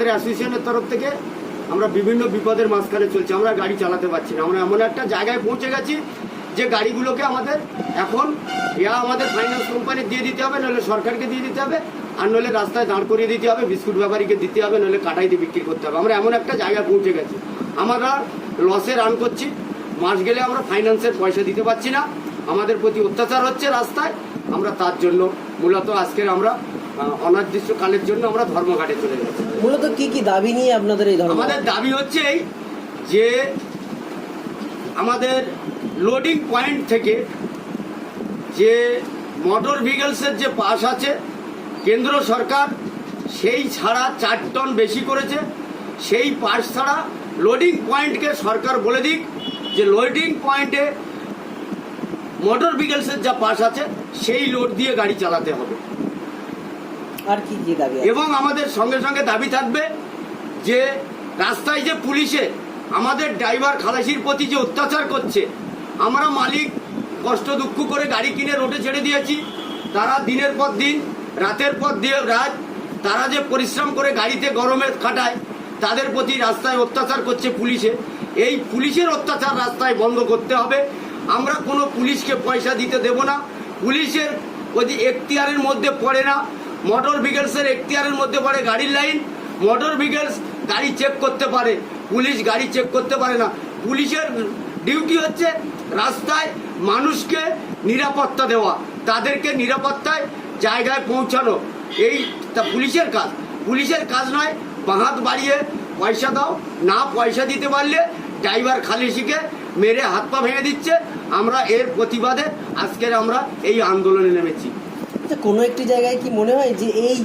আমাদের অ্যাসোসিয়েশনের তরফ থেকে আমরা বিভিন্ন বিপদের মাঝখানে চলছি। আমরা গাড়ি চালাতে পারছি না। আমরা এমন একটা জায়গায় পৌঁছে গেছি যে গাড়িগুলোকে আমাদের এখন ইয়া আমাদের ফাইন্যান্স কোম্পানি দিয়ে দিতে হবে নাহলে সরকারকে দিয়ে দিতে হবে, আর নইলে রাস্তায় দাঁড় করিয়ে দিতে হবে, বিস্কুট ব্যাপারীকে দিতে হবে, নইলে কাটাই দিয়ে বিক্রি করতে হবে। আমরা এমন একটা জায়গায় পৌঁছে গেছি। আমরা লসে রান করছি। মাস গেলে আমরা ফাইন্যান্সের পয়সা দিতে পারছি না। আমাদের প্রতি অত্যাচার হচ্ছে রাস্তায়। আমরা তার জন্য মূলত আজকের আমরা অনির্দিষ্টকালের জন্য আমরা ধর্মঘাটে চলে গেছি। মূলত কি কি দাবি নিয়ে আপনাদের এই ধর্ম? আমাদের দাবি হচ্ছে এই যে আমাদের লোডিং পয়েন্ট থেকে যে মোটর ভেহিকলসের যে পাস আছে কেন্দ্র সরকার সেই ছাড়া চার টন বেশি করেছে। সেই পাস ছাড়া লোডিং পয়েন্টকে সরকার বলে দিক যে লোডিং পয়েন্টে মোটর ভেহিকলসের যা পাস আছে সেই লোড দিয়ে গাড়ি চালাতে হবে। আর কি দাবি এবং আমাদের সঙ্গে সঙ্গে দাবি থাকবে যে রাস্তায় যে পুলিশে আমাদের ড্রাইভার খালাসির প্রতি যে অত্যাচার করছে, আমরা মালিক কষ্ট দুঃখ করে গাড়ি কিনে রোডে ছেড়ে দিয়েছি, তারা দিনের পর দিন, রাতের পর দিয়ে রাত, তারা যে পরিশ্রম করে গাড়িতে গরমে কাটায়, তাদের প্রতি রাস্তায় অত্যাচার করছে পুলিশে। এই পুলিশের অত্যাচার রাস্তায় বন্ধ করতে হবে। আমরা কোনো পুলিশকে পয়সা দিতে দেব না। পুলিশের ওই এখতিয়ারের মধ্যে পড়ে না। মোটর ভেহিকলসের এখতিয়ারের মধ্যে পড়ে গাড়ির লাইন। মোটর ভেহিকলস গাড়ি চেক করতে পারে। পুলিশ গাড়ি চেক করতে পারে না। পুলিশের ডিউটি হচ্ছে রাস্তায় মানুষকে নিরাপত্তা দেওয়া। তাদেরকে নিরাপত্তায় জায়গায় পৌঁছানো। এই তা পুলিশের কাজ। পুলিশের কাজ নয়, বাহাত বাড়িয়ে পয়সা দাও। না পয়সা দিতে পারলে ড্রাইভার খালিশিকে মেরে হাত পা ভেঙে দিচ্ছে। আমরা এর প্রতিবাদে আজকের আমরা এই আন্দোলনে নেমেছি। আচ্ছা, কোনো একটি জায়গায় কি মনে হয় যে এই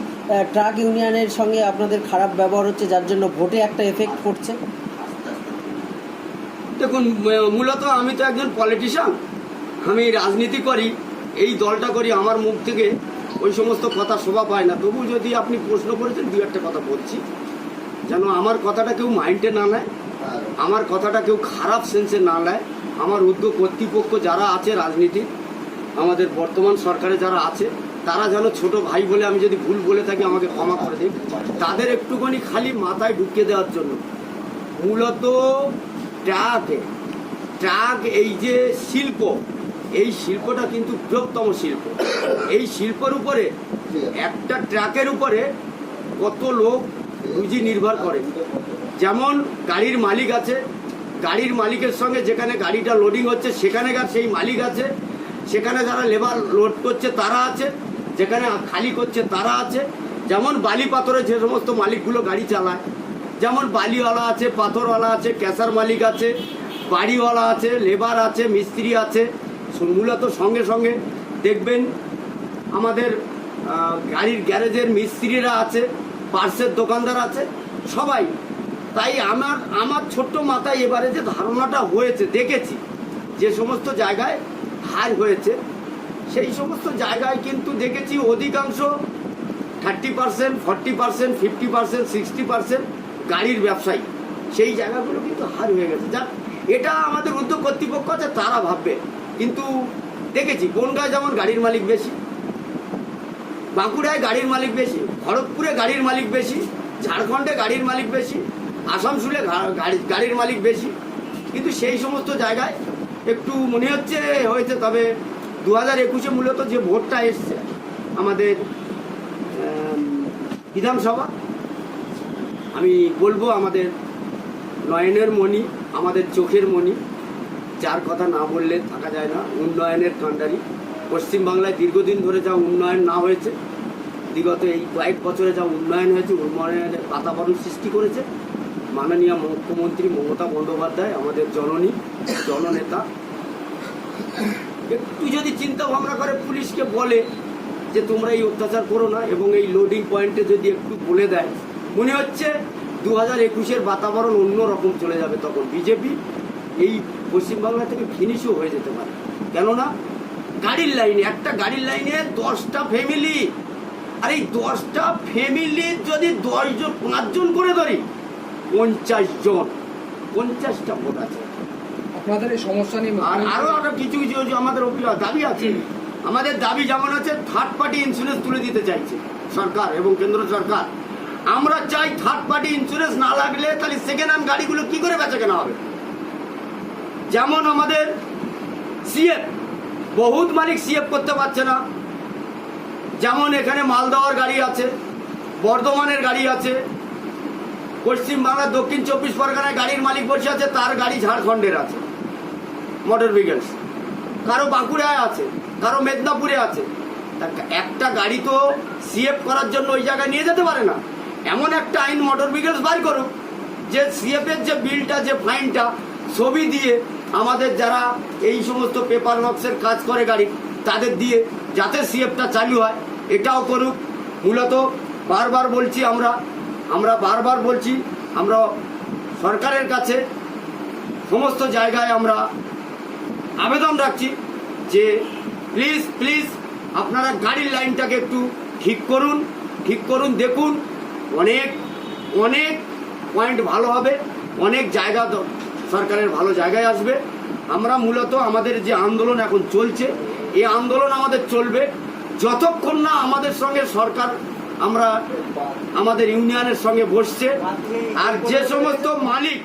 ট্রাক ইউনিয়নের সঙ্গে আপনাদের খারাপ ব্যবহার হচ্ছে যার জন্য ভোটে একটা এফেক্ট পড়ছে? দেখুন মূলত আমি তো একজন পলিটিশিয়ান আমি রাজনীতি করি এই দলটা করি আমার মুখ থেকে ওই সমস্ত কথা শোভা পায় না। তবু যদি আপনি প্রশ্ন করেছেন দু একটা কথা বলছি। যেন আমার কথাটা কেউ মাইন্ডে না নেয় আমার কথাটা কেউ খারাপ সেন্সে না নেয়। আমার উদ্যোগ কর্তৃপক্ষ যারা আছে রাজনীতি আমাদের বর্তমান সরকারে যারা আছে তারা যেন ছোট ভাই বলে আমি যদি ভুল বলে থাকি, আমাকে ক্ষমা করে দিন। তাদের একটুখানি খালি মাথায় ঢুকিয়ে দেওয়ার জন্য। মূলত ট্রাক ট্রাক এই যে শিল্প, এই শিল্পটা কিন্তু বৃহত্তম শিল্প। এই শিল্পের উপরে, একটা ট্রাকের উপরে কত লোক রুজি নির্ভর করে। যেমন গাড়ির মালিক আছে, গাড়ির মালিকের সঙ্গে যেখানে গাড়িটা লোডিং হচ্ছে সেখানেকার সেই মালিক আছে, সেখানে যারা লেবার লোড করছে, তারা আছে। যেখানে খালি করছে তারা আছে। যেমন বালি পাথরে যে সমস্ত মালিকগুলো গাড়ি চালায়, যেমন বালিওয়ালা আছে, পাথরওয়ালা আছে, ক্যাসার মালিক আছে, বাড়িওয়ালা আছে, লেবার আছে, মিস্ত্রি আছে। মূলত সঙ্গে সঙ্গে দেখবেন আমাদের গাড়ির গ্যারেজের মিস্ত্রিরা আছে, পার্সের দোকানদার আছে, সবাই। তাই আমার আমার ছোট্ট মাথায় এবারে যে ধারণাটা হয়েছে, দেখেছি, যে সমস্ত জায়গায় হার হয়েছে সেই সমস্ত জায়গায় কিন্তু দেখেছি অধিকাংশ thirty percent, forty percent, fifty percent, sixty percent গাড়ির ব্যবসায়ী। সেই জায়গাগুলো কিন্তু হার হয়ে গেছে। যাক, এটা আমাদের উদ্যোগ কর্তৃপক্ষ আছে, তারা ভাববে। কিন্তু দেখেছি, বনগায় যেমন গাড়ির মালিক বেশি, বাঁকুড়ায় গাড়ির মালিক বেশি খড়গপুরে গাড়ির মালিক বেশি, ঝাড়খণ্ডে গাড়ির মালিক বেশি, আসানসোলে গাড়ি, গাড়ির মালিক বেশি। কিন্তু সেই সমস্ত জায়গায় একটু মনে হচ্ছে হয়েছে, তবে দু হাজার একুশে মূলত যে ভোটটা এসছে আমাদের বিধানসভা, আমি বলব আমাদের নয়নের মণি, আমাদের চোখের মণি, যার কথা না বললে থাকা যায় না, উন্নয়নের কাণ্ডারি। পশ্চিমবাংলায় দীর্ঘদিন ধরে যা উন্নয়ন না হয়েছে, বিগত এই কয়েক বছরে যা উন্নয়ন হয়েছে, উন্নয়নের বাতাবরণ সৃষ্টি করেছে, মাননীয় মুখ্যমন্ত্রী মমতা বন্দ্যোপাধ্যায়, আমাদের জননী, জননেতা একটু যদি চিন্তা ভাবনা করে পুলিশকে বলে যে তোমরা এই অত্যাচার করো না এবং এই লোডিং পয়েন্টে যদি একটু বলে দেয়, মনে হচ্ছে দু হাজার একুশের বাতাবরণ অন্য রকম চলে যাবে তখন। বিজেপি এই পশ্চিমবাংলা থেকে ফিনিশও হয়ে যেতে পারে। কেননা গাড়ির লাইনে একটা গাড়ির লাইনে দশটা ফ্যামিলি আর এই দশটা ফ্যামিলি যদি দশজন, পাঁচজন করে ধরি, পঞ্চাশ জন, পঞ্চাশটা ভোট আছে। আপনাদের এই সমস্যা নিয়ে আর আরও আরও কিছু কিছু যে আমাদের দাবি আছে। আমাদের দাবি যেমন আছে থার্ড পার্টি ইন্স্যুরেন্স তুলে দিতে চাইছে সরকার এবং কেন্দ্র সরকার। আমরা চাই থার্ড পার্টি ইন্স্যুরেন্স না লাগলে তাহলে সেকেন্ড হ্যান্ড গাড়িগুলো কি করে বেচা কেনা হবে? যেমন আমাদের সিএফ বহুত মালিক সিএফ করতে পারছে না। যেমন এখানে মালদাওয়ার গাড়ি আছে বর্ধমানের গাড়ি আছে পশ্চিমবাংলার দক্ষিণ চব্বিশ পরগনায় গাড়ির মালিক বসে আছে তার গাড়ি ঝাড়খণ্ডের আছে। Motor vehicles. কারও বাঁকুড়ায় আছে, কারও মেদিনীপুরে আছে। একটা গাড়ি তো সিএফ করার জন্য ওই জায়গায় নিয়ে যেতে পারে না। এমন একটা আইন মোটর ভেহিকেলস বার করুক, যে সিএফ এর যে বিলটা, যে ফাইনটা, ছবি দিয়ে আমাদের যারা এই সমস্ত পেপার বক্সের কাজ করে গাড়ি, তাদের দিয়ে যাতে সিএফটা চালু হয়, এটাও করুক। মূলত বারবার বলছি আমরা আমরা বারবার বলছি, আমরা সরকারের কাছে সমস্ত জায়গায় আমরা আবেদন রাখছি যে প্লিজ প্লিজ আপনারা গাড়ির লাইনটাকে একটু ঠিক করুন ঠিক করুন, দেখুন। অনেক অনেক পয়েন্ট ভালো হবে, অনেক জায়গা সরকারের ভালো জায়গায় আসবে। আমরা মূলত আমাদের যে আন্দোলন এখন চলছে, এই আন্দোলন আমাদের চলবে যতক্ষণ না আমাদের সঙ্গে সরকার আমরা, আমাদের ইউনিয়নের সঙ্গে বসছে। আর যে সমস্ত মালিক